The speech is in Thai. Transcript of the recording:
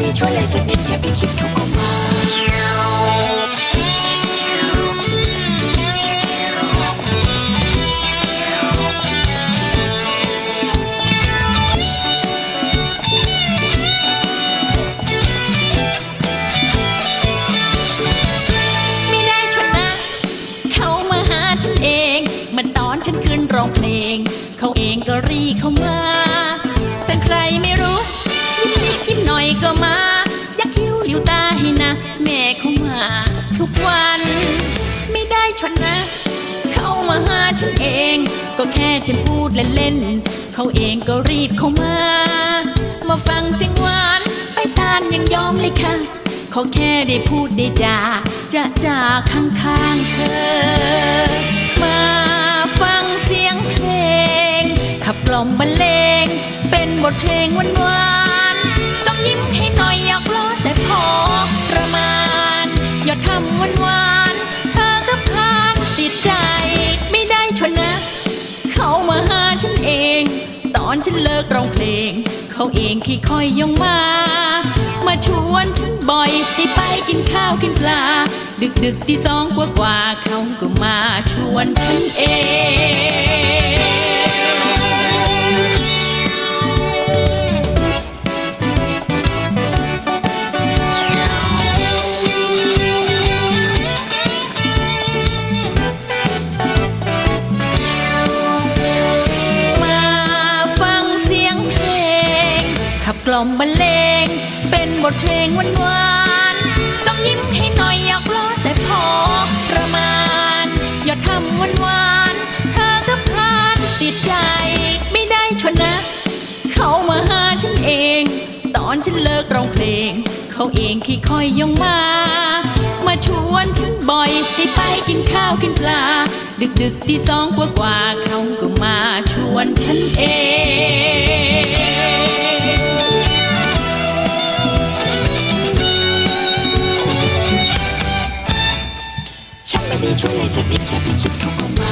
ได้ช่วยเลยสักนิดแค่ไม่คิดเขาก็มาไม่ได้ชวนนะ เขามาหาฉันเอง เมาตอนฉันขึ้นร้องเพลง ยิ้มหน่อยก็มา ยักคิ้วหลิวตาให้นะ แม่เขามา ทุกวัน ไม่ได้ชวนนะ เขามาหาฉันเอง ก็แค่ฉันพูดเล่นๆเขาเองก็รีบเข้ามา มาฟังเสียงหวาน ไปตานยังยอมเลยค่ะเขาแค่ได้พูดได้จาจะจากข้างๆเธอ มาฟังเสียงเพลงขับกล่อมบรรเลง เป็นบทเพลงหวาน ยิ้มให้หน่อยอยากล้อแต่พอประมาณ อย่าทำหวานๆเธอก็พานติดใจ ไม่ได้ชวนนะเขามาหาฉันเอง ตอนฉันเลิกร้องเพลง เขาเองขี้ค่อยยงมา มาชวนฉันบ่อยให้ไปกินข้าวกินปลา ดึกดึกๆที่สองกว่ากว่าเขาก็มาชวนฉันเอง กล่อมบรรเลง เป็นบทเพลงหวานๆต้องยิ้มให้หน่อยอยากล้อแต่พอประมาณ อย่าทำหวานๆเธอก็พลาดติดใจ ไม่ได้ชวนนะ เขามาหาฉันเอง ตอนฉันเลิกร้องเพลง เขาเองขี้ค่อยยงมา มาชวนฉันบ่อยให้ไปกินข้าวกินปลา ดึกดึกที่สองกว่ากว่าเขาก็มาชวนฉันเอง ช่วยเลยสักนิดแค่ไม่คิดเขาก็มา